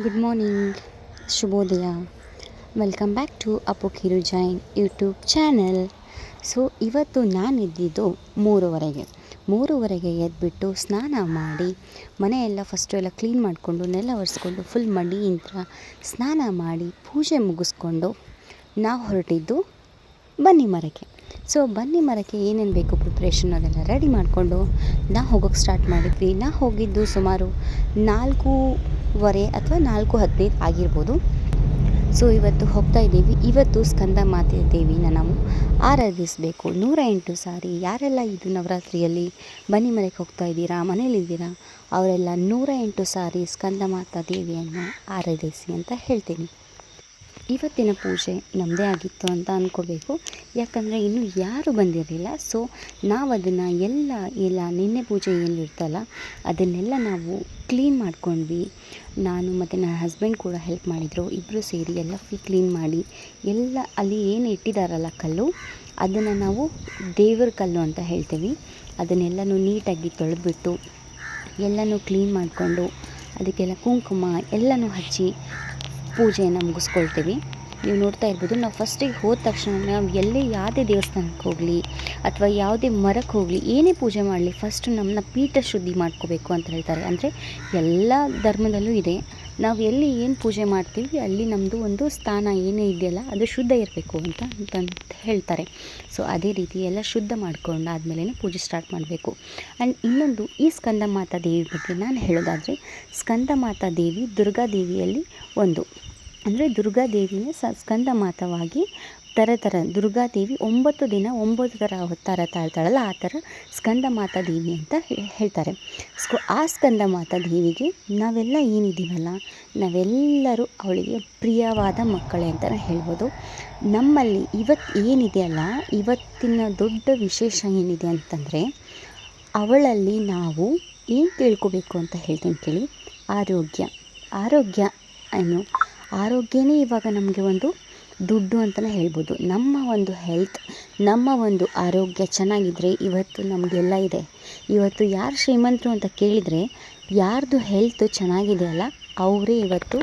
Good morning ಶುಭೋದಯ welcome back to Appu Kiru Jain YouTube channel so ಇವತ್ತು ನಾನು ಇದ್ದಿದ್ದು ಮೂರುವರೆಗೆ. ಮೂರುವರೆಗೆ ಎದ್ಬಿಟ್ಟು ಸ್ನಾನ ಮಾಡಿ, ಮನೆಯೆಲ್ಲ ಫಸ್ಟು ಎಲ್ಲ ಕ್ಲೀನ್ ಮಾಡಿಕೊಂಡು, ನೆಲ ಒರೆಸ್ಕೊಂಡು ಫುಲ್ ಮಡಿಯಿಂದ ಸ್ನಾನ ಮಾಡಿ, ಪೂಜೆ ಮುಗಿಸ್ಕೊಂಡು ನಾವು ಹೊರಟಿದ್ದು ಬನ್ನಿ ಮರಕ್ಕೆ. ಸೊ ಬನ್ನಿ ಮರಕ್ಕೆ ಏನೇನು ಬೇಕು ಪ್ರಿಪ್ರೇಷನ್ ಅದೆಲ್ಲ ರೆಡಿ ಮಾಡಿಕೊಂಡು ನಾ ಹೋಗೋಕ್ಕೆ ಸ್ಟಾರ್ಟ್ ಮಾಡಿದ್ವಿ. ನಾ ಹೋಗಿದ್ದು ಸುಮಾರು ನಾಲ್ಕೂವರೆ ಅಥವಾ ನಾಲ್ಕು ಹದಿನೈದು ಆಗಿರ್ಬೋದು. ಸೊ ಇವತ್ತು ಹೋಗ್ತಾ ಇದ್ದೀವಿ. ಇವತ್ತು ಸ್ಕಂದ ಮಾತೆ ದೇವಿನ ನಾವು ಆರಾಧಿಸಬೇಕು. ನೂರ ಎಂಟು ಸಾರಿ ಯಾರೆಲ್ಲ ಇದು ನವರಾತ್ರಿಯಲ್ಲಿ ಬನ್ನಿ ಮನೆಗೆ ಹೋಗ್ತಾ ಇದ್ದೀರಾ ಮನೇಲಿದ್ದೀರಾ ಅವರೆಲ್ಲ ನೂರ ಎಂಟು ಸಾರಿ ಸ್ಕಂದ ಮಾತಾ ದೇವಿಯನ್ನು ಆರಾಧಿಸಿ ಅಂತ ಹೇಳ್ತೀನಿ. ಇವತ್ತಿನ ಪೂಜೆ ನಮ್ಮದೇ ಆಗಿತ್ತು ಅಂತ ಅಂದ್ಕೋಬೇಕು ಯಾಕಂದರೆ ಇನ್ನೂ ಯಾರೂ ಬಂದಿರಲಿಲ್ಲ. ಸೊ ನಾವು ಅದನ್ನು ಎಲ್ಲ ಎಲ್ಲ ನಿನ್ನೆ ಪೂಜೆ ಏನಿರ್ತಲ್ಲ, ಅದನ್ನೆಲ್ಲ ನಾವು ಕ್ಲೀನ್ ಮಾಡ್ಕೊಂಡ್ವಿ. ನಾನು ಮತ್ತು ನನ್ನ ಹಸ್ಬೆಂಡ್ ಕೂಡ ಹೆಲ್ಪ್ ಮಾಡಿದರು. ಇಬ್ಬರು ಸೇರಿ ಎಲ್ಲ ಫುಲ್ ಕ್ಲೀನ್ ಮಾಡಿ, ಎಲ್ಲ ಅಲ್ಲಿ ಏನು ಇಟ್ಟಿದ್ದಾರಲ್ಲ ಕಲ್ಲು, ಅದನ್ನು ನಾವು ದೇವರ ಕಲ್ಲು ಅಂತ ಹೇಳ್ತೀವಿ. ಅದನ್ನೆಲ್ಲನೂ ನೀಟಾಗಿ ತೊಳೆದ್ಬಿಟ್ಟು, ಎಲ್ಲನೂ ಕ್ಲೀನ್ ಮಾಡಿಕೊಂಡು, ಅದಕ್ಕೆಲ್ಲ ಕುಂಕುಮ ಎಲ್ಲನೂ ಹಚ್ಚಿ ಪೂಜೆಯನ್ನು ಮುಗಿಸ್ಕೊಳ್ತೀವಿ. ನೀವು ನೋಡ್ತಾ ಇರ್ಬೋದು, ನಾವು ಫಸ್ಟಿಗೆ ಹೋದ ತಕ್ಷಣ ನಾವು ಎಲ್ಲೇ ಯಾವುದೇ ದೇವಸ್ಥಾನಕ್ಕೆ ಹೋಗಲಿ ಅಥವಾ ಯಾವುದೇ ಮರಕ್ಕೆ ಹೋಗಲಿ, ಏನೇ ಪೂಜೆ ಮಾಡಲಿ ಫಸ್ಟ್ ನಮ್ಮನ್ನ ಪೀಠ ಶುದ್ಧಿ ಮಾಡ್ಕೋಬೇಕು ಅಂತ ಹೇಳ್ತಾರೆ. ಅಂದರೆ ಎಲ್ಲ ಧರ್ಮದಲ್ಲೂ ಇದೆ. ನಾವು ಎಲ್ಲಿ ಏನು ಪೂಜೆ ಮಾಡ್ತೀವಿ, ಅಲ್ಲಿ ನಮ್ಮದು ಒಂದು ಸ್ಥಾನ ಏನೇ ಇದೆಯಲ್ಲ, ಅದು ಶುದ್ಧ ಇರಬೇಕು ಅಂತ ಅಂತ ಹೇಳ್ತಾರೆ. ಸೊ ಅದೇ ರೀತಿ ಎಲ್ಲ ಶುದ್ಧ ಮಾಡ್ಕೊಂಡಾದ್ಮೇಲೆ ಪೂಜೆ ಸ್ಟಾರ್ಟ್ ಮಾಡಬೇಕು. ಆ್ಯಂಡ್ ಇನ್ನೊಂದು, ಈ ಸ್ಕಂದ ಮಾತಾ ದೇವಿ ಬಗ್ಗೆ ನಾನು ಹೇಳೋದಾದರೆ ಸ್ಕಂದ ಮಾತಾ ದೇವಿ, ದುರ್ಗಾ ದೇವಿಯಲ್ಲಿ ಒಂದು. ಅಂದರೆ ದುರ್ಗಾದೇವಿಯ ಸ ಸ್ಕಂದ ಮಾತವಾಗಿ ಥರ ಥರ ದುರ್ಗಾದೇವಿ ಒಂಬತ್ತು ದಿನ ಒಂಬತ್ತು ಥರ ಅವತಾರ ತಾಳ್ತಾಳಲ್ಲ, ಆ ಥರ ಸ್ಕಂದ ಮಾತಾ ದೇವಿ ಅಂತ ಹೇಳ್ತಾರೆ. ಸ್ಕೊ, ಆ ಸ್ಕಂದ ಮಾತಾ ದೇವಿಗೆ ನಾವೆಲ್ಲ ಏನಿದ್ದೀವಲ್ಲ, ನಾವೆಲ್ಲರೂ ಅವಳಿಗೆ ಪ್ರಿಯವಾದ ಮಕ್ಕಳೇ ಅಂತಲೇ ಹೇಳ್ಬೋದು. ನಮ್ಮಲ್ಲಿ ಇವತ್ತು ಏನಿದೆಯಲ್ಲ, ಇವತ್ತಿನ ದೊಡ್ಡ ವಿಶೇಷ ಏನಿದೆ ಅಂತಂದರೆ, ಅವಳಲ್ಲಿ ನಾವು ಏನು ತಿಳ್ಕೊಬೇಕು ಅಂತ ಹೇಳ್ತೀನಿ ಕೇಳಿ. ಆರೋಗ್ಯ. ಆರೋಗ್ಯ ಅನ್ನು ಆರೋಗ್ಯನೇ ಇವಾಗ ನಮಗೆ ಒಂದು ದುಡ್ಡು ಅಂತಲೇ ಹೇಳ್ಬೋದು. ನಮ್ಮ ಒಂದು ಹೆಲ್ತ್ ನಮ್ಮ ಒಂದು ಆರೋಗ್ಯ ಚೆನ್ನಾಗಿದ್ದರೆ ಇವತ್ತು ನಮಗೆಲ್ಲ ಇದೆ. ಇವತ್ತು ಯಾರು ಶ್ರೀಮಂತರು ಅಂತ ಕೇಳಿದರೆ ಯಾರ್ದು ಹೆಲ್ತ್ ಚೆನ್ನಾಗಿದೆಯಲ್ಲ ಅವರೇ ಇವತ್ತು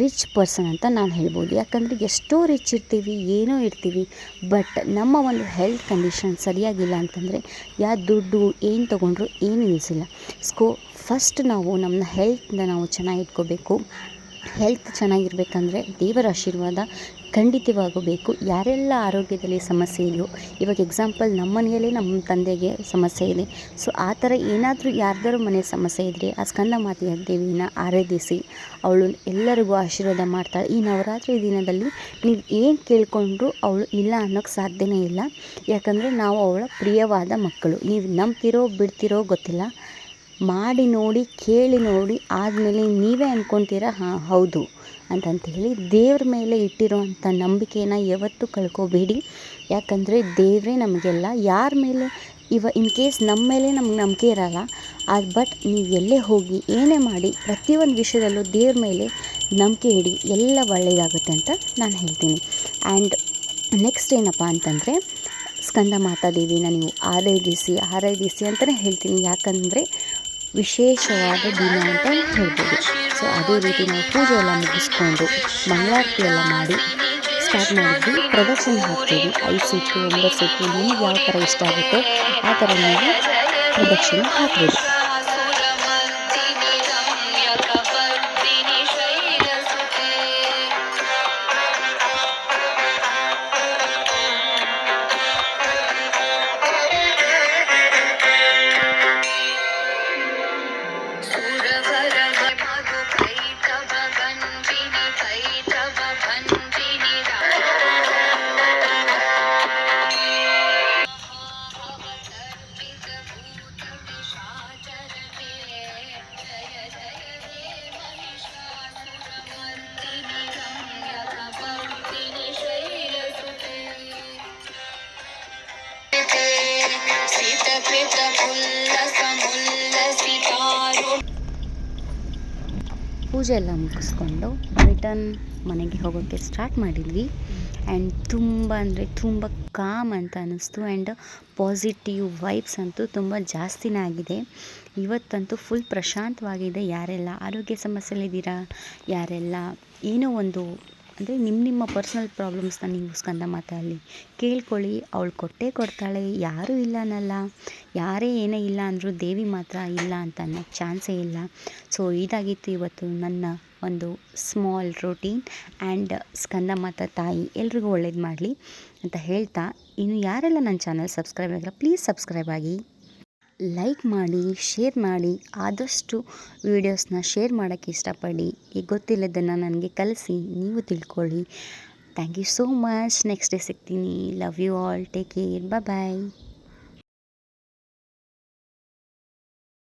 ರಿಚ್ ಪರ್ಸನ್ ಅಂತ ನಾನು ಹೇಳ್ಬೋದು. ಯಾಕಂದರೆ ಎಷ್ಟೋ ರಿಚ್ ಇರ್ತೀವಿ, ಏನೋ ಇರ್ತೀವಿ ಬಟ್ ನಮ್ಮ ಒಂದು ಹೆಲ್ತ್ ಕಂಡೀಷನ್ ಸರಿಯಾಗಿಲ್ಲ ಅಂತಂದರೆ ಯಾವ ದುಡ್ಡು ಏನು ತೊಗೊಂಡ್ರು ಏನು ಯೂಸ್ ಇಲ್ಲ. ಸ್ಕೋ ಫಸ್ಟ್ ನಾವು ನಮ್ಮ ಹೆಲ್ತ್ನ ನಾವು ಚೆನ್ನಾಗಿ ಇಟ್ಕೋಬೇಕು. ಹೆಲ್ತ್ ಚೆನ್ನಾಗಿರ್ಬೇಕಂದ್ರೆ ದೇವರ ಆಶೀರ್ವಾದ ಖಂಡಿತವಾಗೂ ಬೇಕು ಯಾರೆಲ್ಲ ಆರೋಗ್ಯದಲ್ಲಿ ಸಮಸ್ಯೆ ಇದೆಯೋ, ಇವಾಗ ಎಕ್ಸಾಂಪಲ್ ನಮ್ಮ ಮನೆಯಲ್ಲೇ ನಮ್ಮ ತಂದೆಗೆ ಸಮಸ್ಯೆ ಇದೆ. ಸೊ ಆ ಥರ ಏನಾದರೂ ಯಾರ್ದಾರು ಮನೆ ಸಮಸ್ಯೆ ಇದ್ದರೆ ಆ ಸ್ಕಂದ ಮಾತೆಯ ದೇವಿನ ಆರಾಧಿಸಿ, ಅವಳು ಎಲ್ಲರಿಗೂ ಆಶೀರ್ವಾದ ಮಾಡ್ತಾಳೆ ಈ ನವರಾತ್ರಿ ದಿನದಲ್ಲಿ ನೀವು ಏನು ಕೇಳಿಕೊಂಡ್ರು ಅವಳು ಇಲ್ಲ ಅನ್ನೋಕ್ಕೆ ಸಾಧ್ಯನೇ ಇಲ್ಲ. ಯಾಕಂದರೆ ನಾವು ಅವಳ ಪ್ರಿಯವಾದ ಮಕ್ಕಳು. ನೀವು ನಂಬ್ತಿರೋ ಬಿಡ್ತಿರೋ ಗೊತ್ತಿಲ್ಲ. ಮಾಡಿ ನೋಡಿ, ಕೇಳಿ ನೋಡಿ, ಆದಮೇಲೆ ನೀವೇ ಅಂದ್ಕೊತೀರ ಹಾಂ, ಹೌದು ಅಂತಂತೇಳಿ ದೇವ್ರ ಮೇಲೆ ಇಟ್ಟಿರುವಂಥ ನಂಬಿಕೆನ ಯಾವತ್ತೂ ಕಳ್ಕೊಬೇಡಿ. ಯಾಕಂದರೆ ದೇವರೇ ನಮಗೆಲ್ಲ, ಯಾರ ಮೇಲೆ, ಇವ ಇನ್ ಕೇಸ್ ನಮ್ಮ ಮೇಲೆ ನಮ್ಗೆ ನಂಬಿಕೆ ಇರಲ್ಲ ಅದು ಬಟ್ ನೀವು ಎಲ್ಲೇ ಹೋಗಿ ಏನೇ ಮಾಡಿ, ಪ್ರತಿಯೊಂದು ವಿಷಯದಲ್ಲೂ ದೇವ್ರ ಮೇಲೆ ನಂಬಿಕೆ ಇಡಿ, ಎಲ್ಲ ಒಳ್ಳೆಯದಾಗುತ್ತೆ ಅಂತ ನಾನು ಹೇಳ್ತೀನಿ. ಆ್ಯಂಡ್ ನೆಕ್ಸ್ಟ್ ಏನಪ್ಪ ಅಂತಂದರೆ, ಸ್ಕಂದ ಮಾತಾ ದೇವಿನ ನೀವು ಆರೈದಿಸಿ ಆರೈದಿಸಿ ಅಂತಲೇ ಹೇಳ್ತೀನಿ. ಯಾಕಂದರೆ ವಿಶೇಷವಾದ ದಿನ ಅಂತ ಹೇಳ್ಬೋದು. ಸೊ ಅದೇ ರೀತಿ ನಾವು ಪೂಜೆ ಎಲ್ಲ ಮುಗಿಸ್ಕೊಂಡು ಮಂಗಳಾರತಿ ಎಲ್ಲ ಮಾಡಿ ಸ್ಟಾರ್ಟ್ ಮಾಡಿದ್ವಿ ಪ್ರದಕ್ಷಿಣೆ ಹಾಕ್ತೀವಿ. ಐದು ಸೀಟು ಒಂಬತ್ತು ಸೀಟು ನಿಮಗೆ ಯಾವ ಥರ ಇಷ್ಟ ಆಗುತ್ತೋ ಆ ಥರ ನೀವು ಪ್ರದಕ್ಷಿಣೆ ಹಾಕ್ಬೋದು. ಪೂಜೆ ಎಲ್ಲ ಮುಗಿಸ್ಕೊಂಡು ರಿಟರ್ನ್ ಮನೆಗೆ ಹೋಗೋಕ್ಕೆ ಸ್ಟಾರ್ಟ್ ಮಾಡಿದ್ವಿ. ಆ್ಯಂಡ್ ತುಂಬ ಅಂದರೆ ತುಂಬ ಕಾಮ್ ಅಂತ ಅನ್ನಿಸ್ತು ಆ್ಯಂಡ್ ಪಾಸಿಟಿವ್ ವೈಬ್ಸ್ ಅಂತೂ ತುಂಬ ಜಾಸ್ತಿನೇ ಆಗಿದೆ. ಇವತ್ತಂತೂ ಫುಲ್ ಪ್ರಶಾಂತವಾಗಿದೆ. ಯಾರೆಲ್ಲ ಆರೋಗ್ಯ ಸಮಸ್ಯೆಲಿದ್ದೀರಾ, ಯಾರೆಲ್ಲ ಏನೋ ಒಂದು ಅಂದರೆ ನಿಮ್ಮ ನಿಮ್ಮ ಪರ್ಸ್ನಲ್ ಪ್ರಾಬ್ಲಮ್ಸ್ನ ನೀವು ಸ್ಕಂದ ಮಾತಲ್ಲಿ ಕೇಳ್ಕೊಳ್ಳಿ, ಅವಳು ಕೊಟ್ಟೇ ಕೊಡ್ತಾಳೆ, ಯಾರೂ ಇಲ್ಲ ಅನ್ನಲ್ಲ. ಯಾರೇ ಏನೇ ಇಲ್ಲ ಅಂದರೂ ದೇವಿ ಮಾತ್ರ ಇಲ್ಲ ಅಂತ ಅನ್ನೋ ಚಾನ್ಸೇ ಇಲ್ಲ. ಸೊ ಇದಾಗಿತ್ತು ಇವತ್ತು ನನ್ನ ಒಂದು ಸ್ಮಾಲ್ ರೂಟೀನ್ ಆ್ಯಂಡ್ ಸ್ಕಂದ ಮಾತ ತಾಯಿ. ಎಲ್ರಿಗೂ ಒಳ್ಳೇದು ಮಾಡಲಿ ಅಂತ ಹೇಳ್ತಾ. ಇನ್ನು ಯಾರೆಲ್ಲ ನನ್ನ ಚಾನಲ್ ಸಬ್ಸ್ಕ್ರೈಬ್ ಆಗಿಲ್ಲ ಪ್ಲೀಸ್ ಸಬ್ಸ್ಕ್ರೈಬ್ ಆಗಿ. ಲೈಕ್ ಮಾಡಿ ಶೇರ್ ಮಾಡಿ, ಆದಷ್ಟು ವೀಡಿಯೋಸ್ನ ಶೇರ್ ಮಾಡೋಕ್ಕೆ ಇಷ್ಟಪಡಿ. ಈಗ ಗೊತ್ತಿಲ್ಲದನ್ನು ನನಗೆ ಕಲಿಸಿ, ನೀವು ತಿಳ್ಕೊಳ್ಳಿ. Thank you so much next day ಸಿಗ್ತೀನಿ. Love you all take care bye